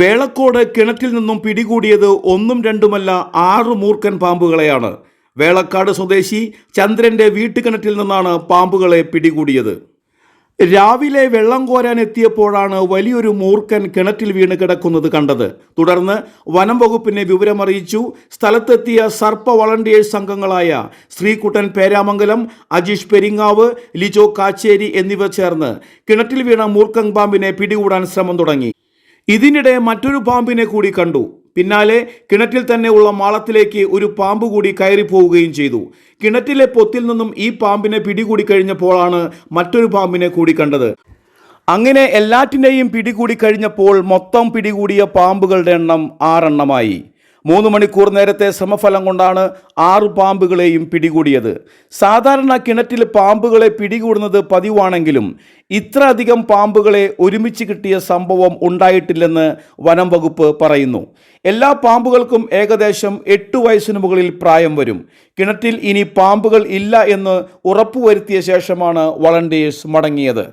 വേളക്കോട് കിണറ്റിൽ നിന്നും പിടികൂടിയത് ഒന്നും രണ്ടുമല്ല ആറ് മൂർഖൻ പാമ്പുകളെയാണ്. വേളക്കാട് സ്വദേശി ചന്ദ്രന്റെ വീട്ടുകിണറ്റിൽ നിന്നാണ് പാമ്പുകളെ പിടികൂടിയത്. രാവിലെ വെള്ളം കോരാൻ എത്തിയപ്പോഴാണ് വലിയൊരു മൂർഖൻ കിണറ്റിൽ വീണ് കിടക്കുന്നത് കണ്ടത്. തുടർന്ന് വനം വകുപ്പിനെ വിവരമറിയിച്ചു. സ്ഥലത്തെത്തിയ സർപ്പ വളണ്ടിയേഴ്സ് സംഘങ്ങളായ ശ്രീകുട്ടൻ പേരാമംഗലം അജീഷ് പെരിങ്ങാവ് ലിജോ കാച്ചേരി എന്നിവർ ചേർന്ന് കിണറ്റിൽ വീണ മൂർഖൻ പാമ്പിനെ പിടികൂടാൻ ശ്രമം തുടങ്ങി. ഇതിനിടെ മറ്റൊരു പാമ്പിനെ കൂടി കണ്ടു. പിന്നാലെ കിണറ്റിൽ തന്നെ ഉള്ള മാളത്തിലേക്ക് ഒരു പാമ്പ് കൂടി കയറി പോവുകയും ചെയ്തു. കിണറ്റിലെ പൊത്തിൽ നിന്നും ഈ പാമ്പിനെ പിടികൂടി കഴിഞ്ഞപ്പോഴാണ് മറ്റൊരു പാമ്പിനെ കൂടി കണ്ടത്. അങ്ങനെ എല്ലാറ്റിനെയും പിടികൂടി കഴിഞ്ഞപ്പോൾ മൊത്തം പിടികൂടിയ പാമ്പുകളുടെ എണ്ണം ആറെണ്ണമായി. മൂന്ന് മണിക്കൂർ നേരത്തെ ശ്രമഫലം കൊണ്ടാണ് ആറ് പാമ്പുകളെയും പിടികൂടിയത്. സാധാരണ കിണറ്റിൽ പാമ്പുകളെ പിടികൂടുന്നത് പതിവാണെങ്കിലും ഇത്ര അധികം പാമ്പുകളെ ഒരുമിച്ച് കിട്ടിയ സംഭവം ഉണ്ടായിട്ടില്ലെന്ന് വനം വകുപ്പ് പറയുന്നു. എല്ലാ പാമ്പുകൾക്കും ഏകദേശം എട്ട് വയസ്സിന് മുകളിൽ പ്രായം വരും. കിണറ്റിൽ ഇനി പാമ്പുകൾ ഇല്ല എന്ന് ഉറപ്പുവരുത്തിയ ശേഷമാണ് വളണ്ടിയേഴ്സ് മടങ്ങിയത്.